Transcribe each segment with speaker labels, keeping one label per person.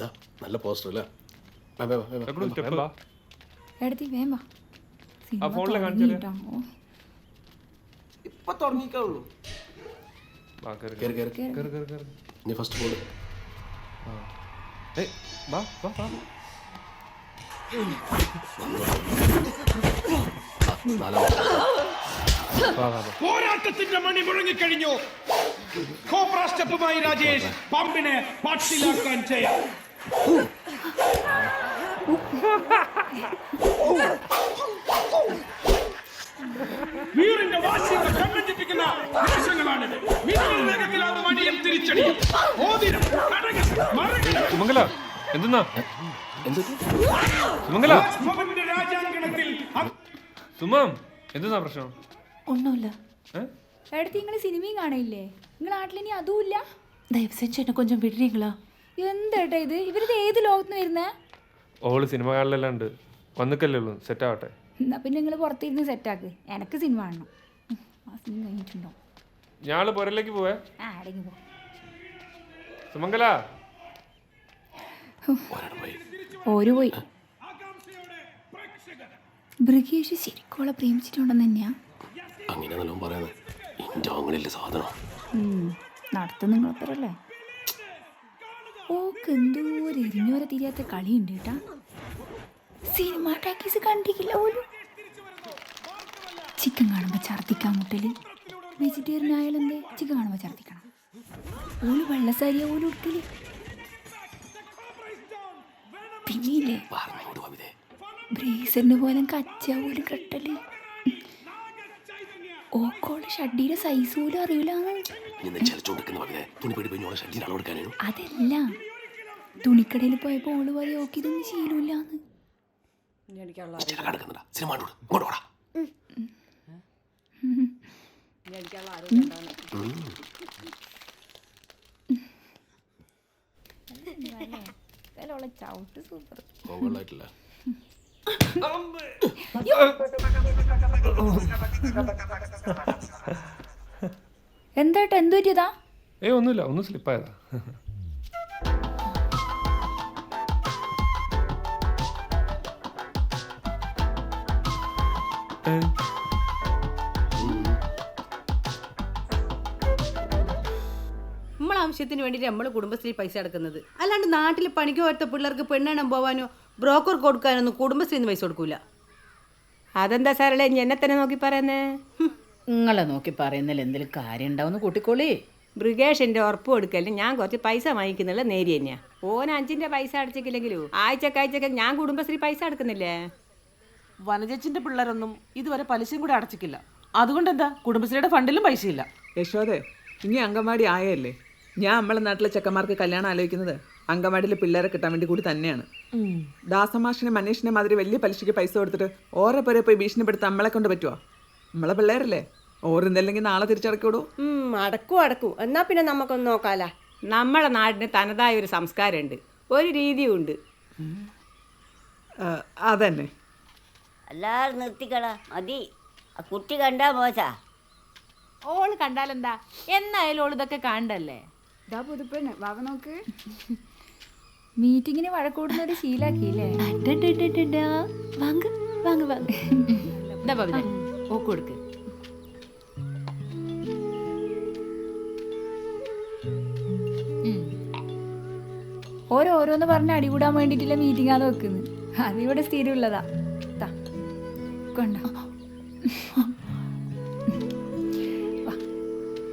Speaker 1: ദാ നല്ല പോസ്റ്റർ അല്ലേ? വാ, വാ.
Speaker 2: സ്റ്റെപ്പ്
Speaker 3: എടുത്തി തുടങ്ങിയിട്ടാ.
Speaker 4: ഇപ്പൊ
Speaker 2: വാ
Speaker 1: കേറ് കേറ്
Speaker 3: കേറ്.
Speaker 1: ഫസ്റ്റ്
Speaker 2: ഏയ് വാ വാ വാ.
Speaker 1: നാലാമത്തെ
Speaker 2: വാ വാ വാ.
Speaker 5: പോരാട്ടത്തിന്റെ മണി മുഴങ്ങിക്കഴിഞ്ഞു. കോബ്ര സ്റ്റെപ്പുമായി രാജേഷ് പമ്പിനെ പാട്ടിലാക്കാൻ ചെയ്യാം. വീറിന്റെ വാശികളെ സംരംഭിപ്പിക്കുന്ന വേഷങ്ങളാണിത് തിരിച്ചടിയും. രാജാങ്കണത്തിൽ
Speaker 2: പ്രശ്നം?
Speaker 3: ഒന്നുമില്ല. സിനിമയും കാണില്ലേ നിങ്ങൾ നാട്ടിലിനി അതുമില്ല?
Speaker 6: ദയവസേച്ച് എന്നെ കൊഞ്ചം വിടുറീങ്ങളാ
Speaker 3: എന്തേട്ടാ ഇത്? ഇവരിത് ഏത് ലോകത്ത് വരുന്നേ?
Speaker 2: ഓൾ സിനിമ കാണലെല്ലാം ഉണ്ട്. വന്നിക്കല്ലേ ഉള്ളൂ. സെറ്റ് ആവട്ടെ.
Speaker 3: എന്നാ പിന്നെ നിങ്ങൾ പുറത്തിരുന്ന് സെറ്റാക്ക് എനക്ക് സിനിമ കാണണം. ഉം, ആ സിനിമ കഴിഞ്ഞിട്ടുണ്ടോ?
Speaker 2: ഞാൾ പുരലേക്ക് പോവേ?
Speaker 3: ആ അടങ്ങി പോ.
Speaker 2: സുമംഗല?
Speaker 3: ഓര് പോയി. ബ്രിഗേഷ് ശരിക്കോളെ പ്രേമിച്ചിട്ടുണ്ടെന്ന് തന്നെയാ.
Speaker 1: അങ്ങനെ നല്ലോണം പറയുന്നത് ഇന്റെ ആങ്ങളില്ല സാധനം.
Speaker 3: നടത്ത നിങ്ങളപ്പരല്ലേ ഓക്ക് എന്തോ ഒരു എരിഞ്ഞോര തിരിയാത്ത കളിയുണ്ട് കേട്ടാ. സിനിമ ടാക്കീസ് കണ്ടിക്കില്ല പോലും. ചിക്കൻ കാണുമ്പോൾ ഛർദിക്കാൻ മുട്ടൽ. വെജിറ്റേറിയൻ ആയാലെന്തേ? ചിക്കൻ കാണുമ്പോൾ ഛർദിക്കണം ഓൽ വെള്ളസാരിയ പോലും
Speaker 1: ഉടുക്കൽ കവിതേ
Speaker 3: ബ്രേസറിന് പോലും കച്ച പോലും കെട്ടൽ. ഓക്കോൾ ഷഡ്ഡിയുടെ സൈസ് പോലും
Speaker 1: അറിയില്ല
Speaker 3: അതല്ല. തുണിക്കടയിൽ പോയപ്പോ ഓൾ പറയും ഓക്ക് ഇതൊന്നും ശീലമില്ലാന്ന്
Speaker 1: സിനിമ
Speaker 3: ചവിട്ട് സൂപ്പർ എന്താട്ടാ എന്ത് പറ്റിയതാ?
Speaker 2: ഏ ഒന്നുമില്ല ഒന്ന് സ്ലിപ്പായതാ
Speaker 6: നമ്മളെ ആവശ്യത്തിന് വേണ്ടിയിട്ട് നമ്മൾ കുടുംബശ്രീ പൈസ അടക്കുന്നത്. അല്ലാണ്ട് നാട്ടിൽ പണിക്ക് പോലത്തെ പിള്ളേർക്ക് പെണ്ണെണ്ണം പോവാനോ ബ്രോക്കർ കൊടുക്കാനൊന്നും കുടുംബശ്രീന്ന് പൈസ കൊടുക്കൂല. അതെന്താ സാറല്ലേ എന്നെ തന്നെ നോക്കി പറയുന്നേ?
Speaker 7: നിങ്ങളെ നോക്കി പറയുന്നതിൽ എന്തെങ്കിലും കാര്യം ഉണ്ടാവുന്ന കൂട്ടിക്കോളി.
Speaker 6: ബ്രിഗേഷിന്റെ ഉറപ്പ് കൊടുക്കല്ലേ ഞാൻ കുറച്ച് പൈസ വാങ്ങിക്കുന്നുള്ള നേരി തന്നെയാ ഓൻ അഞ്ചിന്റെ പൈസ അടച്ചിട്ടില്ലെങ്കിലും ആഴ്ചക്കാഴ്ചക്ക് ഞാൻ കുടുംബശ്രീ പൈസ അടക്കുന്നില്ലേ?
Speaker 4: വനജച്ചിന്റെ പിള്ളേരൊന്നും ഇതുവരെ പലിശയും കൂടെ അടച്ചിക്കില്ല. അതുകൊണ്ട് എന്താ കുടുംബശ്രീയുടെ ഫണ്ടിലും പൈസയില്ല.
Speaker 8: യശോദേ ഇനി അങ്കമാടി ആയല്ലേ? ഞാൻ നമ്മളെ നാട്ടിലെ ചെക്കന്മാർക്ക് കല്യാണം ആലോചിക്കുന്നത് അങ്കമാടിയിലെ പിള്ളേരെ കിട്ടാൻ വേണ്ടി കൂടി തന്നെയാണ്. ദാസമാഷിനെ മനീഷിനെ മാതിരി വലിയ പലിശയ്ക്ക് പൈസ കൊടുത്തിട്ട് ഓരോ പേരെ പോയി ഭീഷണിപ്പെടുത്താൻ നമ്മളെ കൊണ്ട് പറ്റുമോ നമ്മളെ പിള്ളേരല്ലേ? ഓരെന്തല്ലെങ്കിൽ നാളെ തിരിച്ചടക്കൂടൂ
Speaker 6: ഉം, അടക്കും അടക്കും. എന്നാ പിന്നെ നമുക്കൊന്ന് നോക്കാല. നമ്മളെ നാടിന് തനതായ ഒരു സംസ്കാരമുണ്ട്. ഒരു രീതിയുണ്ട്.
Speaker 8: അതന്നെ.
Speaker 9: എല്ലാവരും നിർത്തിക്കള മതി. ആ കുട്ടി കണ്ടാ മോശാ.
Speaker 7: ഓൾ കണ്ടാലെന്താ? എന്നായാലും ഓൾ ഇതൊക്കെ കാണണ്ടല്ലേ
Speaker 3: ഇതാ പുതുപ്പെണ്ണ്. വാവ നോക്ക്. മീറ്റിങ്ങിന് വഴക്കൂടുന്ന ഒരു ശീലാക്കിയില്ലേ. വാങ്ങ് വാങ്ങ് വാങ്ങ്
Speaker 7: എന്താ പവിത ഓക്ക് കൊടുക്ക്.
Speaker 3: ഓരോരോന്ന് പറഞ്ഞ് അടികൂടാൻ വേണ്ടിയിട്ടുള്ള മീറ്റിംഗാന്ന് വെക്കുന്നത് അതിവിടെ സ്ഥിരമുള്ളതാ. കൊണ്ടോ. വാ.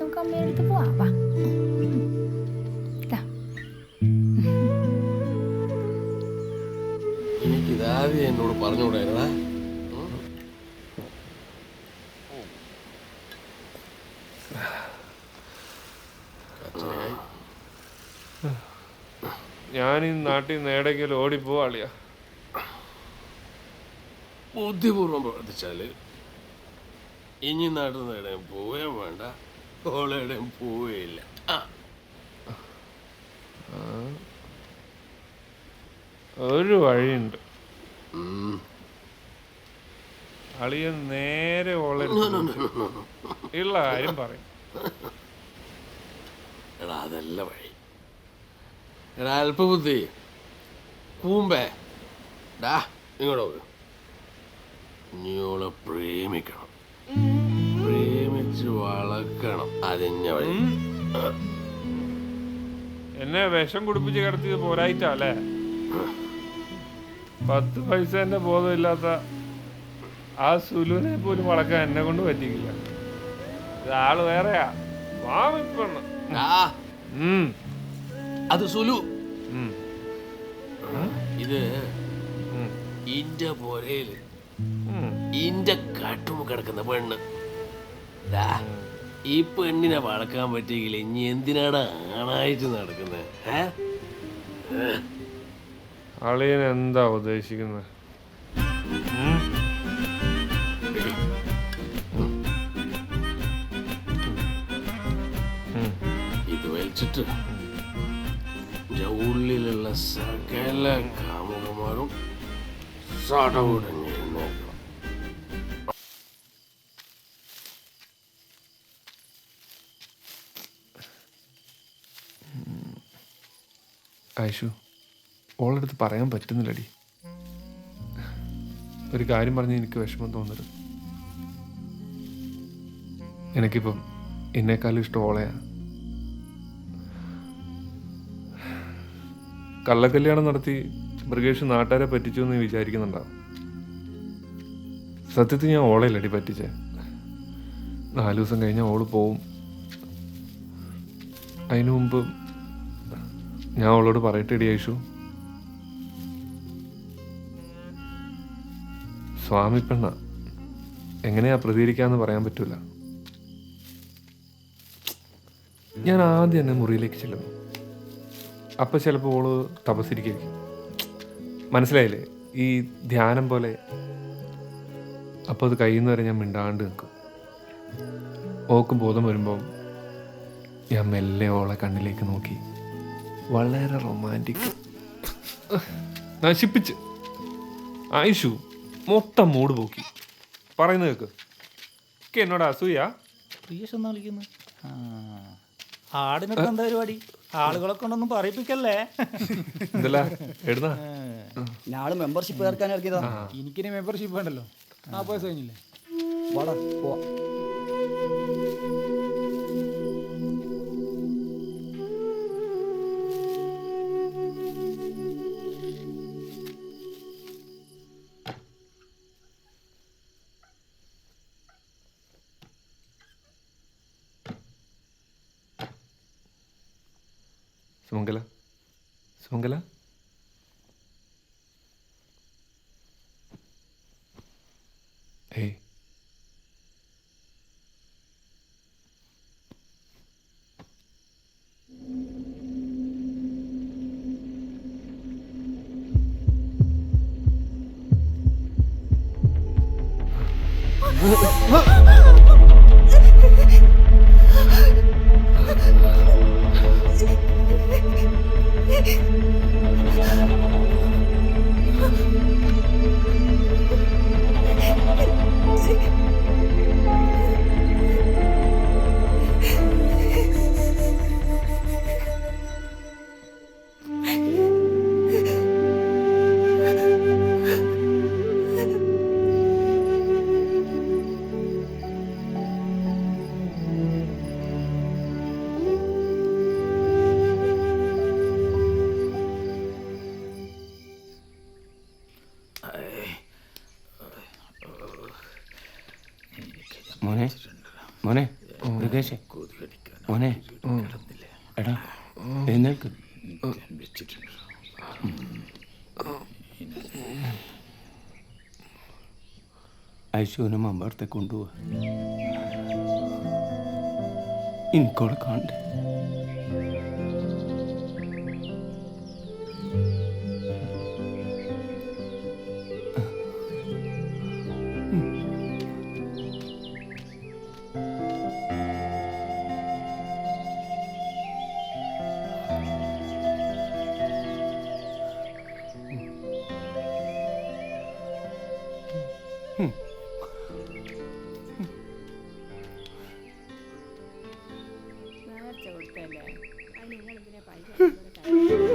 Speaker 3: നമുക്ക് അമ്മയുടെ അടുത്ത് പോവാ. വാ.
Speaker 1: എന്നോട് പറഞ്ഞുകൂടായിരുന്നാ
Speaker 2: ഞാൻ ഈ നാട്ടിൽ നിന്ന് എവിടെയെങ്കിലും ഓടിപ്പോവാളിയാ
Speaker 1: ബുദ്ധിപൂർവം പ്രവർത്തിച്ചാൽ ഇനി നടന്ന ഇടയും പോവേ വേണ്ട ഓളയുടെയും പോവേയില്ല ആ.
Speaker 2: ഒരു വഴിയുണ്ട്. അളിയൻ നേരെ ഓളെ ഉള്ള കാര്യം പറയും.
Speaker 1: എടാ അതല്ല വഴി. എടാ അല്പബുദ്ധി. കൂമ്പേ. ഡാ ഇങ്ങോട്ട് നോക്ക് നീ പ്രേമിക്കണം. പ്രേമിച്ച് വളക്കണം അതിന്റെ വഴി.
Speaker 2: എന്നെ വിഷം കുടിപ്പിച്ച് കിടത്തിയത് പോരായിട്ടല്ലേ പത്ത് പൈസ എന്റെ ബോധമില്ലാത്ത ആ സുലുവിനെ പോലും വളക്കാൻ എന്നെ കൊണ്ട് പറ്റിക്കില്ല ഇത് ആൾ വേറെയാ. വാമിപ്പെണ്ണ്
Speaker 1: അത് സുലു. ഇത് ഇന്റെ പൊരയിൽ
Speaker 2: ഉം
Speaker 1: ഇന്റെ കട്ടുമ്പ് കിടക്കുന്ന പെണ്ണ്. ദാ, ഈ പെണ്ണിനെ വളക്കാൻ പറ്റിയെങ്കിൽ ഇനി എന്തിനാണ് ആണായിട്ട് നടക്കുന്നത്
Speaker 2: അളിയൻ എന്താ ഉദ്ദേശിക്കുന്നത്.
Speaker 1: ഇത് വലിച്ചിട്ട് ഉള്ളിലുള്ള സകല കാമുകന്മാരും സടവുടഞ്ഞ്
Speaker 2: ഐഷു ഓളടുത്ത് പറയാൻ പറ്റുന്നില്ലടി. ഒരു കാര്യം പറഞ്ഞ് എനിക്ക് വിഷമം തോന്നരുത്. എനിക്കിപ്പം എന്നെക്കാളും ഇഷ്ടം ഓളയാ. കള്ളക്കല്യാണം നടത്തി മൃഗേഷ് നാട്ടുകാരെ പറ്റിച്ചു എന്ന് വിചാരിക്കുന്നുണ്ടാവും സത്യത്തിൽ ഞാൻ ഓളയില്ലടി പറ്റിച്ചേ. നാല് ദിവസം കഴിഞ്ഞാൽ ഓൾ പോവും. അതിനു മുമ്പ് ഞാൻ അവളോട് പറയട്ടെ ഇടി യേശു. സ്വാമി പെണ്ണ എങ്ങനെയാ പ്രതികരിക്കാന്ന് പറയാൻ പറ്റൂല. ഞാൻ ആദ്യം എന്നെ മുറിയിലേക്ക് ചെല്ലുന്നു. അപ്പൊ ചിലപ്പോൾ ഓൾ തപസ്സിരിക്കും. മനസ്സിലായില്ലേ? ഈ ധ്യാനം പോലെ. അപ്പൊ അത് കഴിയുന്നവരെ ഞാൻ മിണ്ടാണ്ട് നിൽക്കും. ഓക്ക് ബോധം വരുമ്പോൾ ഞാൻ മെല്ലെ ഓളെ കണ്ണിലേക്ക് നോക്കി. വളരെ റൊമാന്റിക് നശിപ്പിച്ച്. ആയിഷു മൊത്തം മൂട് പോക്കി. പറയുന്നത് കേക്ക്. ഒക്കെ എന്നോട് അസൂയ?
Speaker 5: പ്രിയേഷ് എന്നാ വിളിക്കുന്നത് ആടിനൊക്കെ എന്താ പരിപാടി? ആളുകളെ കൊണ്ടൊന്നും പറയിപ്പിക്കല്ലേ? ഞാൾ മെമ്പർഷിപ്പ് ചേർക്കാൻ ഇറക്കിയതാ. എനിക്കിനി മെമ്പർഷിപ്പ് വേണ്ടല്ലോ. ആ പൈസ കഴിഞ്ഞില്ലേ? വാടാ പോവാ.
Speaker 2: സുമംഗല ഏയ്
Speaker 1: മോനെ മോനെ മൃഗേഷേ മോനെ എടാ എഴുന്നേൽക്ക്. ഐശുവിനെ മമ്പടത്തെ കൊണ്ടുപോവാ. എനിക്കോടെ കാണണ്ടേ
Speaker 2: കൊടുത്തല്ലേ അത് നിങ്ങൾ എന്തിനാ പൈസ